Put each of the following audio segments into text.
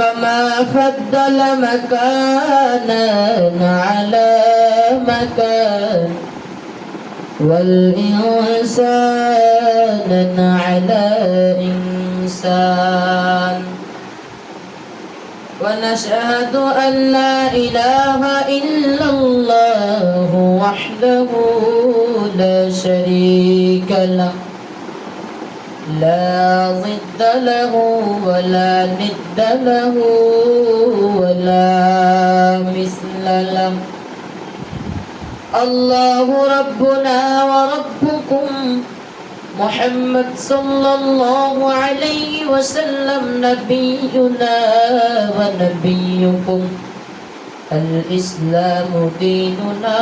كما فضل مكانا على مكان. والإنسان على إنسان. ونشهد أن لا إله إلا الله وحده لا شريك له. لا ضد له ولا ند له ولا مثل له. الله ربنا وربكم محمد صلى الله عليه وسلم نبينا ونبيكم. الإسلام ديننا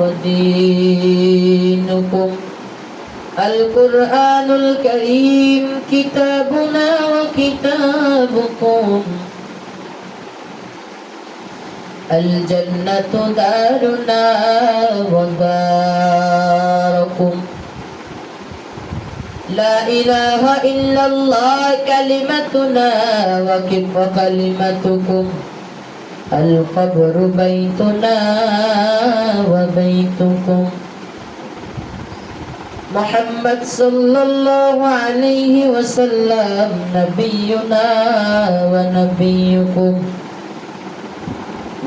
ودينكم. القرآن الكريم كتابنا وكتابكم الجنة دارنا وداركم لا إله إلا الله كلمتنا وكف كلمتكم القبر بيتنا وبيتكم محمد صلى الله عليه وسلم نبينا ونبيكم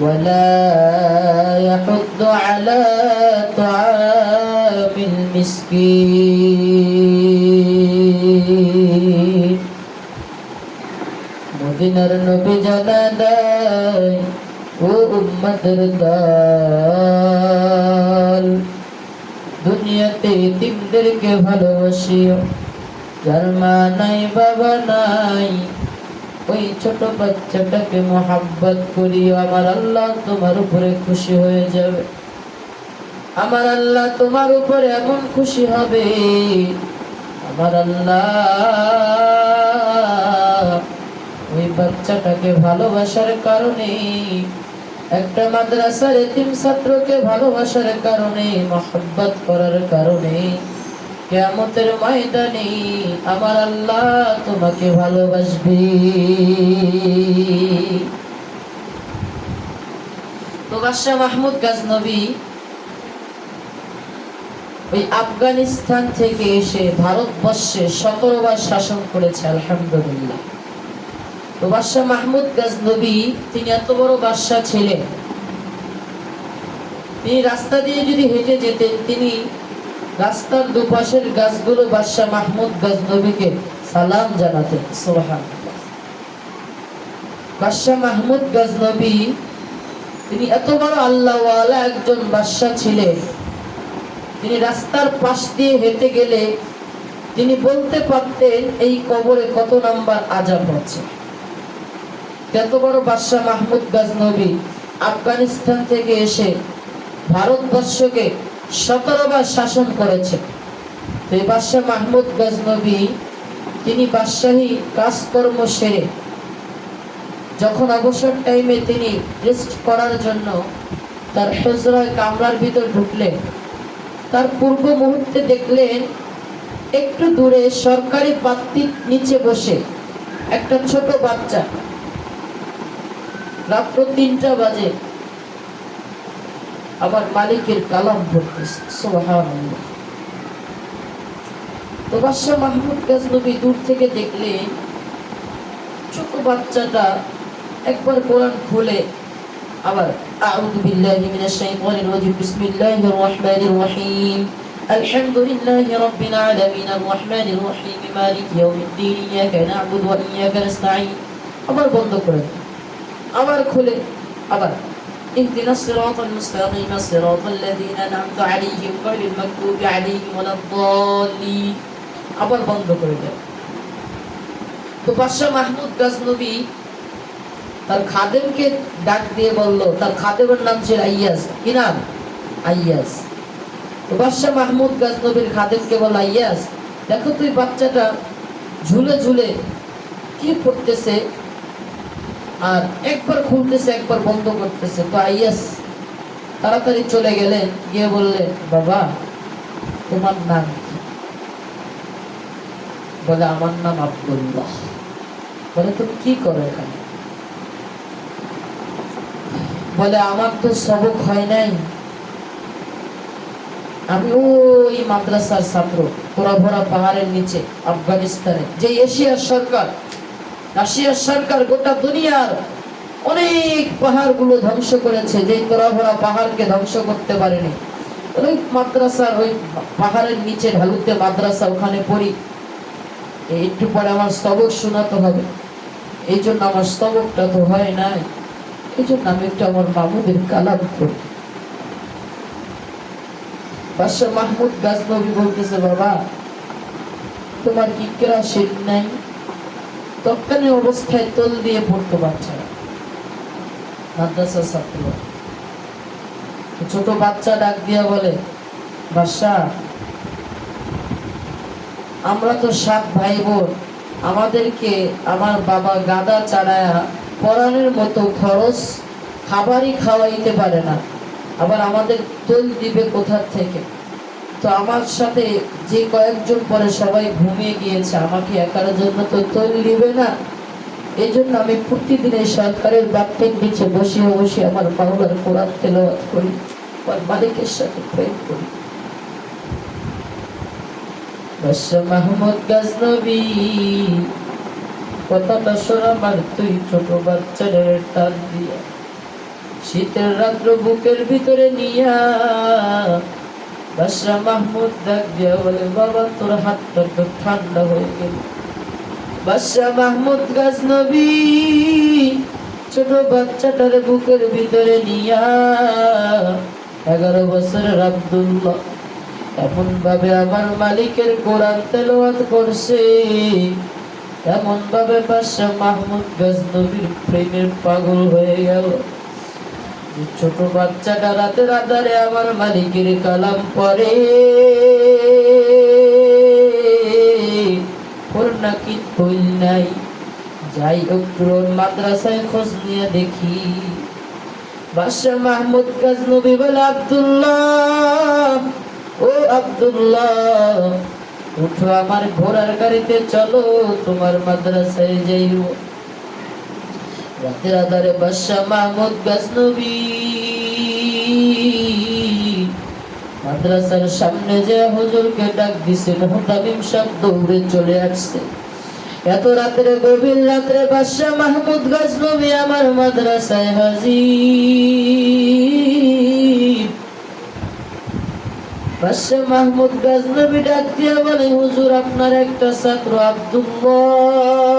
ولا يحض على طعام المسكين মদিনার নবী জানা দেয় ও উম্মতের দল দুনিয়াতে তিনদেরকে ভালোবাসিও যার মা নাই, বাবা নাই। ওই ছোট বাচ্চাটাকে মোহাব্বত করিও আমার আল্লাহ তোমার উপরে খুশি হয়ে যাবে। আমার আল্লাহ তোমার উপরে এমন খুশি হবে, আমার আল্লাহ ওই বাচ্চাটাকে ভালোবাসার কারণে একটা মাদ্রাসার এতিম ছাত্রকে ভালোবাসার কারণে, মহব্বত করার কারণে, কেয়ামতের ময়দানে আমার আল্লাহ তোমাকে ভালোবাসবে। মাহমুদ গাজনবী ওই আফগানিস্তান থেকে এসে ভারতবর্ষে সতেরো শাসন করেছে, আলহামদুলিল্লাহ। বাদশাহ মাহমুদ গাজনবী, তিনি এত বড় বাদশাহ ছিলেন। তিনি রাস্তা দিয়ে যদি হেঁটে যেতেন, তিনি রাস্তার দুপাশের গাছগুলো বাদশাহ মাহমুদ সালাম জানাতেন। সোহান বাদশাহ মাহমুদ তিনি এত বড় আল্লাহওয়ালা একজন বাদশাহ ছিলেন। তিনি রাস্তার পাশ দিয়ে হেঁটে গেলে তিনি বলতে পারতেন, এই কবরে কত নাম্বার আজাব হচ্ছে। কত বড় বাদশাহ মাহমুদ গাজনবী আফগানিস্তান থেকে এসে ভারতবর্ষকে সতেরোবার শাসন করেছে। এই বাদশাহ মাহমুদ গাজনবী, তিনি বাদশাহী কাজকর্ম সেরে যখন অবসর টাইমে তিনি রেস্ট করার জন্য তার হজরায় কামরার ভিতর ঢুকলেন। তার পূর্ব মুহূর্তে দেখলেন একটু দূরে সরকারি পাত্রির নিচে বসে একটা ছোট বাচ্চা। রাত্র তিনটা বাজে আবার মালিকের কালাম পড়তেছে সুবহানাল্লাহ তো বাদশাহ মাহমুদ গাজনবী দূর থেকে দেখলে ছোট বাচ্চাটা একবার কোরআন খুলে আবার আউযু বিল্লাহি মিনাশ শাইতানির রাজিম বিসমিল্লাহির রহমানির রহিম الحمد لله رب العالمين الرحمن الرحيم مالك يوم الدين إياك نعبد وإياك نستعين আবার বন্ধ করে দেয়। আবার খুলে আবার اهدنا الصراط المستقيم صراط الذين أنعمت عليهم غير المغضوب عليهم ولا الضالين আবার বন্ধ করে দেয় তো বাদশাহ মাহমুদ গাজনবী তার খাদেমকে ডাক দিয়ে বলল তার খাদেমের নাম ছিল আইয়াস কি নাম আইয়াস তো বাদশাহ মাহমুদ গাজনবীর খাদেমকে বলা ইয়াস দেখো তুই বাচ্চাটা ঝুলে ঝুলে কি করতেছে আর একবার খুলতেছে, একবার বন্ধ করতেছে। তো আইয়াস তাড়াতাড়ি চলে গেলেন, গিয়ে বললেন, বাবা, তোমার নাম কি? বলে, আমার নাম আব্দুল্লাহ। বলে তুমি কি করো এখানে? বলে, আমার তো সবক হয় নাই। আমি ওই মাদ্রাসার ছাত্র পোড়া ভরা পাহাড়ের নিচে, আফগানিস্তানে, যে এশিয়ার সরকার রাশিয়ার সরকার গোটা দুনিয়ার অনেক পাহাড়গুলো ধ্বংস করেছে যে পোড়া ভরা পাহাড়কে ধ্বংস করতে পারেনি। ওই মাদ্রাসার ওই পাহাড়ের নিচে ঢালুতে মাদ্রাসা, ওখানে পড়ি। একটু পরে আমার স্তবক শোনাতে হবে। এই জন্য আমার স্তবকটা তো হয় নাই। এই জন্য আমি একটু আমার মামুদের কালাম করি বাদশাহ মাহমুদ গাজনবী বলতেছে, বাবা, তোমার কি কেরা কেরাসিন নাই? তৎকালীন অবস্থায় তোল দিয়ে পড়তো বাচ্চারা মাদ্রাসা ছাত্র ছোট বাচ্চা ডাক দিয়া বলে বাদশাহ আমরা তো সাত ভাই বোন আমাদেরকে আমার বাবা গাদা চাড়ায়া পরাণের মতো খরচ খাবারই খাওয়াইতে পারে না, আবার আমাদের তোল দিবে কোথার থেকে? তো আমার সাথে যে কয়েকজন পরে সবাই ঘুমিয়ে গিয়েছে, আমাকে একার জন্য তো তোল দিবে না। এই জন্য আমি প্রতিদিন সরকারের বাপ্পের নিচে বসিয়ে বসে আমার বাংলার কোরআন তেলাওয়াত করি মালিকের সাথে প্রেম করি। শীতের রাত্র বুকের ভিতরে নিয়া বাদশাহ মাহমুদ ডাক দিয়া বলে বাবা তোর হাতটা তো ঠান্ডা হয়ে গেল বাদশাহ মাহমুদ গাজনবী ছোট বাচ্চাটার বুকের ভিতরে নিয়া এগারো বছরের আব্দুল্লাহ এমন ভাবে আমার মালিকের কোরআন তেলাওয়াত করছে এমন ভাবে বাদশাহ মাহমুদ গজনবীর প্রেমের পাগল হয়ে গেল ছোট বাচ্চাটা রাতের আধারে আমার মালিকের কালাম পরে। ওর নাকি তৈল নাই। যাই পুরো মাদ্রাসায় খোঁজ নিয়ে দেখি। বাদশাহ মাহমুদ গজনবী বলে, আব্দুল্লাহ, ও আব্দুল্লাহ, উঠো আমার ঘোড়ার গাড়িতে, চলো তোমার মাদ্রাসায় যাইব আধারে বাদশাহ মাহমুদ গাজনবী মাদ্রাসার সামনে যে হুজুরকে ডাক দিছে মোহতামিম সাহেব দৌড়ে চলে আসছে। এত রাত্রে, গভীর রাত্রে বাদশাহ মাহমুদ গাজনবী আমার মাদ্রাসায় হাজির। বাদশাহ মাহমুদ গাজনবী ডাক দিয়ে বলে, হুজুর, আপনার একটা ছাত্র আব্দুল্লাহ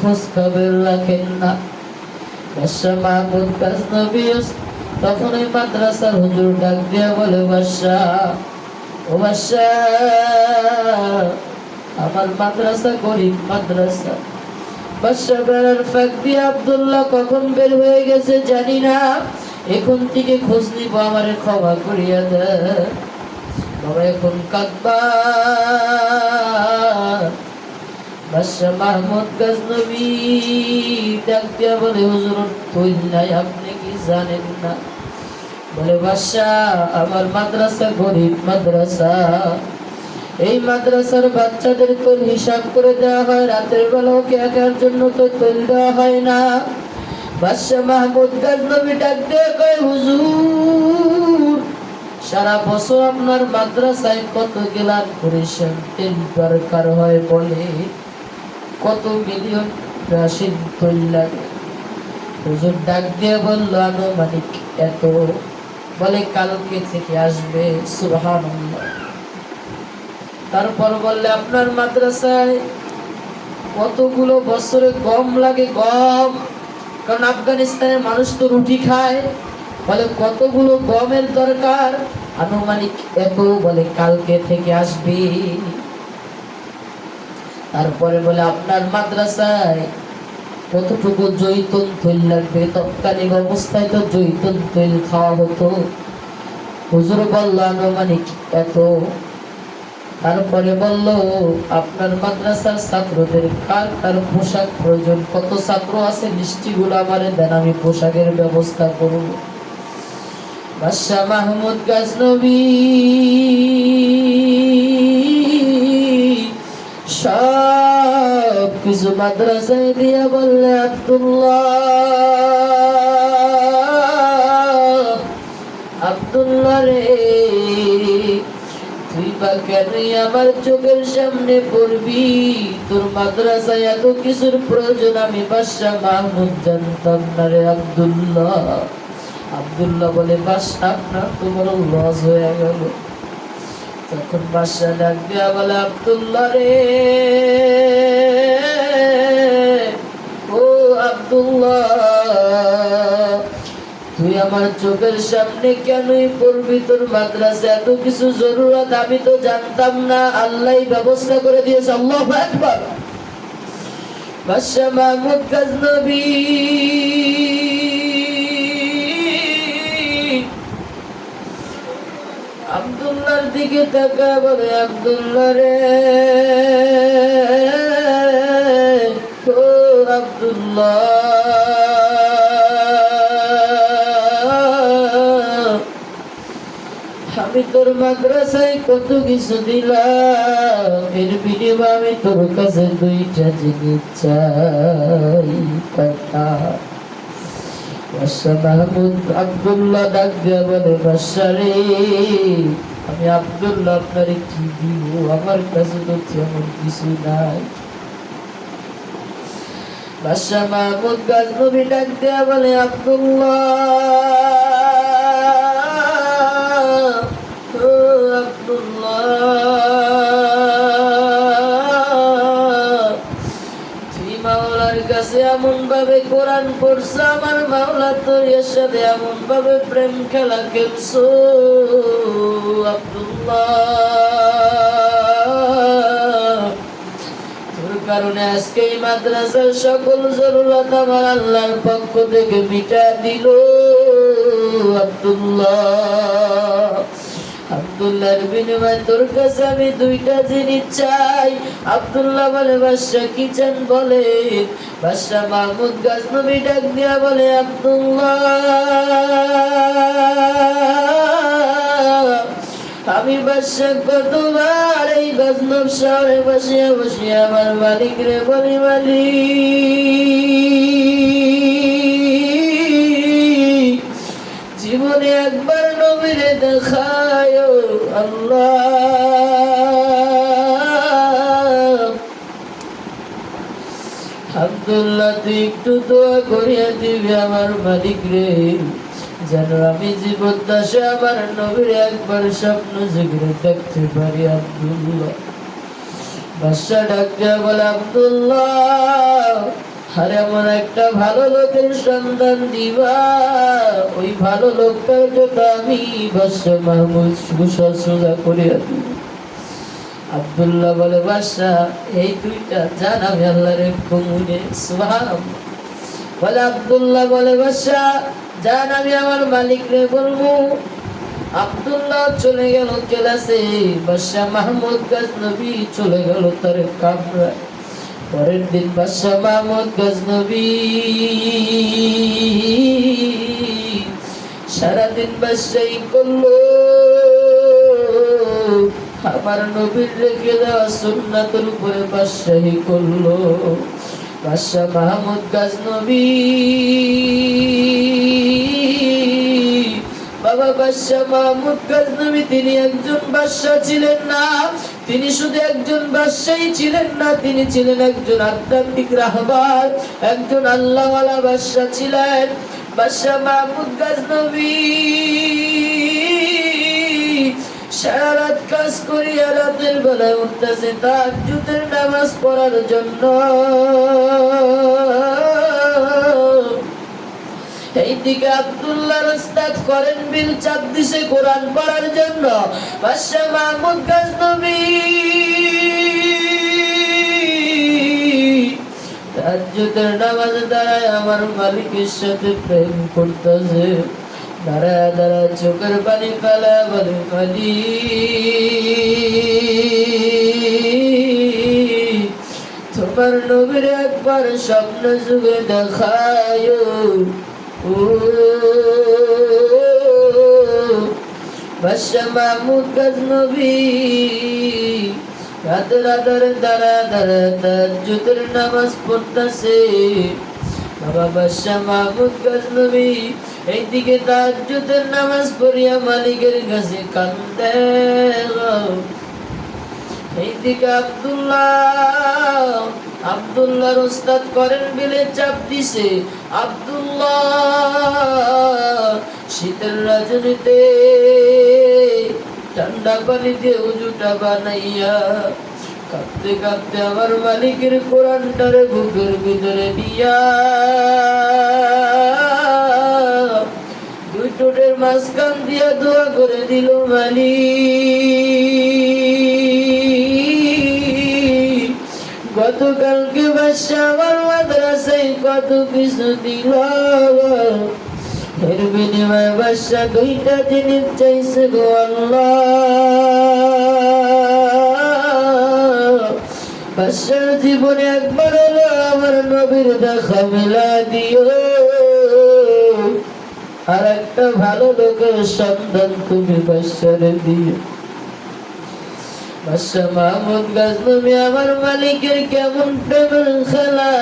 খোঁজ খবর না। বাদশাহ তখন ওই মাদ্রাসার হুজুর ডাক দিয়ে বলে, বাদশাহ, ও বাদশাহ, আমার মাদ্রাসা গরিব মাদ্রাসা। বাদশাহ বেড়ার ফাঁক দিয়ে আব্দুল্লাহ কখন বের হয়ে গেছে জানি না। এখন থেকে খোঁজ নিব, আমার ক্ষমা করিয়া দে বাবা এখন কাকবা বাদশাহ মাহমুদ গজনবী ডাক দিয়া বলে, হুজুর নাই, আপনি কি জানেন না? বলে, বাদশাহ, আমার মাদ্রাসা গরিব মাদ্রাসা। এই মাদ্রাসার বাচ্চাদের তোর হিসাব করে দেওয়া হয়, রাতের বেলা ওকে একার জন্য তো তৈল দেওয়া হয় না। বাদশাহ মাহমুদ গাজনবী ডাক দিয়ে কয়, হুজুর, সারা বছর আপনার মাদ্রাসায় কত গেলান করেছেন তেল দরকার হয় বলে? কত মিলিয়ন রাশির লাগে হুজুর ডাক দিয়ে বলল আনুমানিক এত বলে কালকে থেকে আসবে, সুবহানাল্লাহ। তারপর বললে, আপনার মাদ্রাসায় কতগুলো বছরে গম লাগে গম? কারণ আফগানিস্তানের মানুষ তো রুটি খায়। বলে, কতগুলো গমের দরকার? আনুমানিক এত বলে কালকে থেকে আসবে। তারপরে বলে, আপনার মাদ্রাসায় কতটুকু জৈতুন তৈল লাগবে? তৎকালীন অবস্থায় তো জৈতুন তৈল খাওয়া হতো। হুজুর বলল, আনুমানিক এত। তারপরে বলল, আপনার মাদ্রাসার ছাত্রদের কার কার পোশাক প্রয়োজন? কত ছাত্র আছে? লিস্টিগুলো আমারে দেন, আমি পোশাকের ব্যবস্থা করব। বাদশাহ মাহমুদ গাজনবী কিছু মাদ্রাসায় দিয়া বললে, আব্দুল্লাহ আব্দুল্লাহ রে, তুই বা কেনই আমার চোখের সামনে পড়বি? তোর মাদ্রাসায় এত কিছুর প্রয়োজন, আমি বাদশাহ মাহমুদ জানতাম না রে আব্দুল্লাহ। আব্দুল্লাহ বলে, বাদশাহ, আপনার তো লস হয়ে গেল। তখন বাদশাহ ডাক দিয়া বলে, আব্দুল্লাহ রে তুই আমার চোখের সামনে কেনই পড়বি? তোর মাদ্রাসা এত কিছু জরুরত, আমি তো জানতাম না। আল্লাহ ব্যবস্থা করে দিয়েছে, আল্লাহ একবার গজনবী, আব্দুল্লাহর দিকে তাকা বলে, আব্দুল্লাহ রে আব্দুল্লাহ। আমি তোর মাদ্রাসায় কত কিছু দিলাম, এর বিনিময়ে আমি তোর কাছে দুইটা জিনিস চাই বাদশাহ মাহমুদ আমি আব্দুল্লাহ আপনারে কি দিব? আমার কাছে তো তেমন কিছু নাই। বাদশাহ মাহমুদ গাজনবী ডাক দিয়া বলে আব্দুল্লাহ আব্দুল্লাহ তুই মাওলার কাছে এমন ভাবে কোরআন পড়ছো আমার মাওলা তোর সাথে এমন ভাবে প্রেম খেলা খেলছো আব্দুল্লাহ। কারণে আজকে মাদ্রাসার সকল জরুরত আমার আল্লাহর পক্ষ থেকে মিটা দিল। আব্দুল্লাহ। আব্দুল্লাহর বিনিময়ে তোর কাছে আমি দুইটা জিনিস চাই। আব্দুল্লাহ বলে, বাদশা কি চান বলে বাদশা মাহমুদ গাজনবী ডাক দিয়া বলে, আব্দুল্লাহ, আমি বাদশা কতবার এই গজনব শহরে বসিয়া বসিয়া আমার মালিক রে বলি, মালিক। জীবনে একবার নবীরে দেখায় আল্লাহ। আব্দুল্লাহ, তুই একটু দোয়া করিয়া দিবি আমার মালিক রে যেন আমি জীবন দাসে, আমার নবীর একবার স্বপ্ন জেগে দেখতে পারি আব্দুল্লাহ। বাদশা ডাক বলে, আব্দুল্লাহ, আরে এমন একটা ভালো লোকের সন্ধান দিবা। ওই ভালো লোকটার জন্য আমি বাদশা মাহমুদ সুসা সোজা করিয়া দিব আব্দুল্লাহ বলে বাদশা এই দুইটা জান আমি আল্লাহর কমুনে, সুবহানাল্লাহ। বলে, আব্দুল্লাহ বলে বাদশা জান আমি আমার মালিক রে বলব। আব্দুল্লাহ চলে গেল কেলাসে বাদশা মাহমুদ গজনবী চলে গেল তার কামরা পরের দিন বাদশা মাহমুদ গজনবী সারাদিন বাদশাহী করল। আমার নবীর রেখে দেওয়া সুন্নাতের উপরে বাদশাহী করল। বাদশাহ মাহমুদ গাজনবী। বাবা বাদশাহ মাহমুদ গাজনবী, তিনি একজন বাদশাহ ছিলেন না। তিনি শুধু একজন বাদশাহী ছিলেন না, তিনি ছিলেন একজন আধ্যাত্মিক রাহবার, একজন আল্লাহওয়ালা বাদশাহ ছিলেন। বাদশাহ মাহমুদ গাজনবী। সারা রাত কাজ করিয়া রাতের বেলায় উঠতেছে তার জুতের নামাজ পড়ার জন্য। এইদিকে আব্দুল্লাহ রাস্তাত করেন বিল চাপ দিছে কোরআন পড়ার জন্য। বাদশাহ মাহমুদ গাজনবী তাহাজ্জুদের নামাজ দাঁড়ায় আমার মালিকের সাথে প্রেম করতেছে। দাঁড়া দাঁড়া চোখের পানি ফেলা বলে মালি তোমার নবীর একবার স্বপ্ন যুগে দেখায়। ও। বাদশা মাহমুদ গজনবী রাত রাতের দাঁড়া দাঁড়া তাজ্জুদের নামাজ পড়তেছে। বাবা বাদশা মাহমুদ গজনবী এইদিকে তাজ্জুদের নামাজ পড়িয়া মালিকের কাছে কান্দে এইদিকে আব্দুল্লাহ আব্দুল্লাহর উস্তাদ করেন বিলে চাপ দিছে। আব্দুল্লাহ শীতের রাজনীতে ঠান্ডা পানি দিয়ে উজুটা বানাইয়া কাঁদতে কাঁপতে আমার মালিকের কোরআনটারে বুকের ভিতরে নিয়া দুই টোটের মাঝখান দিয়া দোয়া করে দিল মালিক গতকালকে বাসা আমার মাদ্রাসায় কত কিছু দিল এর বিনিময়ে বাসা দুইটা জিনিস চাইছে গো আল্লাহ। বাসার জীবনে একবার হলো আমার নবীর দেখা মেলা দিও। আর একটা ভালো লোকের সন্ধান তুমি বাসারে দিও বাদশা মাহমুদ গাজনবী আমার মালিকের কেমন প্রেমের খেলা।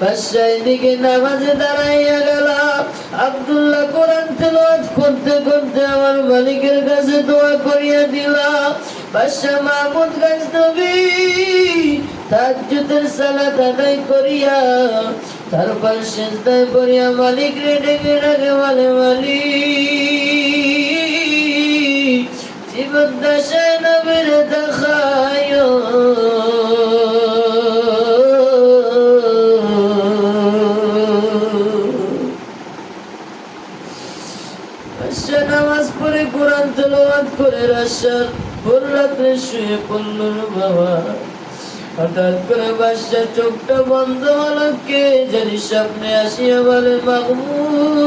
বাদশা এদিকে নামাজে দাঁড়াইয়া গেল। আব্দুল্লাহ কোরআন তেলাওয়াত করতে করতে আমার মালিকের কাছে দোয়া করিয়া দিল। বাদশা মাহমুদ গাজনবী তাজ্জুদের সালাত আদায় করিয়া তারপর সেজদায় পড়িয়া মালিক রে ডেকে ডাকে বলে মালিক, জীবন দশায় নবীর দেখায় নামাজ কোরআন তেলাওয়াত করে রাশার ভোর রাত্রে শুয়ে পড়ল বাবা। হঠাৎ করে বাসা চোখটা বন্ধ হলো, কে জানি সামনে আসিয়া বলে মাহমুদ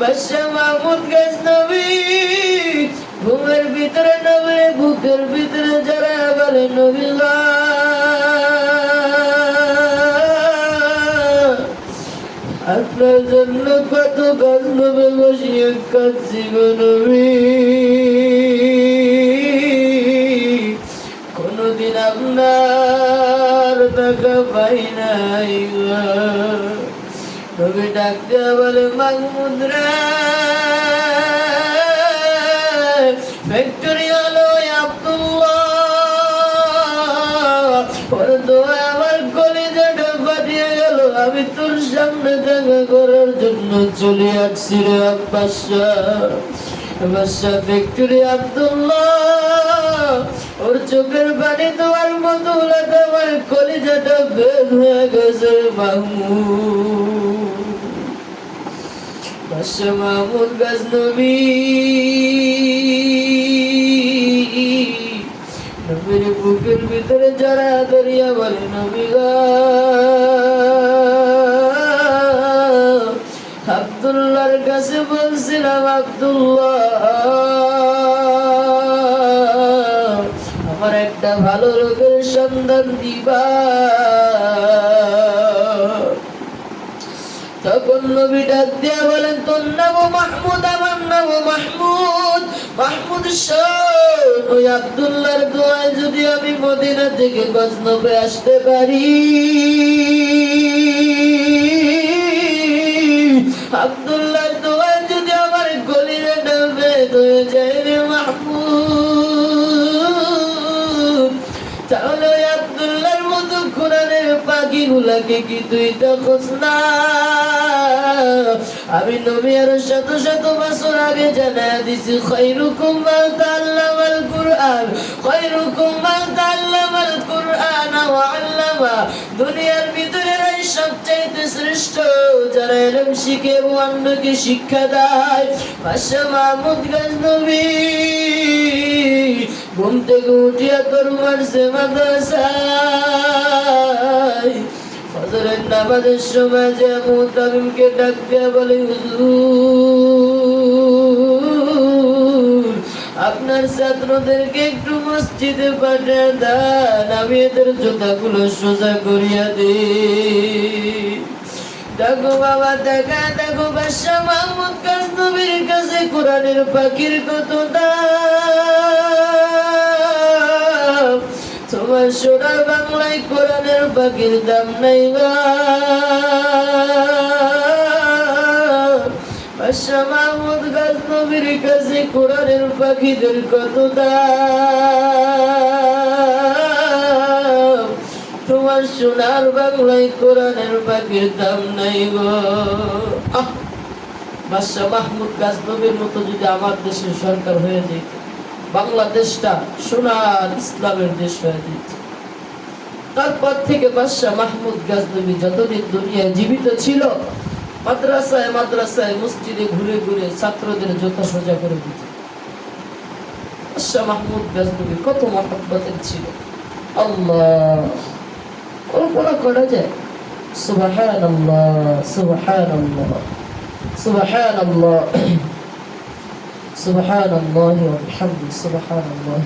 নবী গাছ নবী, ঘুমের ভিতরে নবী, বুকের ভিতরে যারা বলে, নবী আপনার কোনদিন আপনার টাকা পাই নাই। নবী ডাক দেয়া বলে মাহমুদ রে ফ্যাক্টরি করার জন্য চলে আসছি রে আব্বাসা আব্দুল্লাহ। ওর চোখের পানি তোমার মতো লাগে আমার কলিজাটা বের হয়ে গেছে মাহমুদ। বাসা মাহমুদ গাজনবী। নবীর বুকের ভিতরে যারা দরিয়া বলে, নবী গো। কাছে বলছিলাম আব্দুল্লাহ আমার একটা ভালো লোকের সন্ধান দিবা তখন নবী ডাক দিয়া বলেন তোর নাম মাহমুদ আমার নাম মাহমুদ মাহমুদ ওই আব্দুল্লাহর দোয়ায় যদি আমি মদিনা থেকে গজনবে আসতে পারি কোরআনের কি তুই দেখোস না? আমি নবী আর শত শত বছর আগে জানা দিছি, খৈরুকুম মান তাআল্লামাল কুরআন, খৈরুকুম মান তাআল্লামাল কুরআন ওয়া আল্লামা। দুনিয়ার ভিতরে সবচাইতে শ্রেষ্ঠ, যারা ইলম শিখে এবং অন্যকে শিক্ষা দেয়। পাশা মাহমুদ গজনবী ঘুম থেকে উঠিয়া তোর মারছে মাদ্রাসায়। ফজরের নামাজের সময় যে মুতামিমকে ডাক দেয়া বলে, হুজুর, আপনার ছাত্রদেরকে একটু মসজিদে পাঠিয়ে দেন, আমি এদের জুতাগুলো সোজা করিয়া দিই। দেখো বাবা, দেখা, দেখো বাদশা মাহমুদ কাজ নবীর কাছে কোরআনের পাখির কত দাম তোমার সোনার বাংলায় কোরআনের পাখির দাম নাই বাদশা মাহমুদ গাছ নবীর কাছে কোরআনের পাখিদের কত তোমার সোনার বাংলায় কোরআনের পাখির দাম নাই গো আহ! বাদশাহ মাহমুদ গাজনবীর মতো যদি আমার দেশের সরকার হয়ে যেত বাংলাদেশটা সোনার ইসলামের দেশ হয়ে যেত তারপর থেকে বাদশাহ মাহমুদ গাজনবী যতদিন দুনিয়ায় জীবিত ছিল, মাদ্রাসায় মাদ্রাসায় মসজিদে ঘুরে ঘুরে ছাত্রদের জোতা সোজা করে দিত। বাদশাহ মাহমুদ গাজনবী কত মহব্বতের ছিল। আল্লাহ, কল্পনা করা যায় সুবাহান আল্লাহ সুবাহান আল্লাহ সুবাহান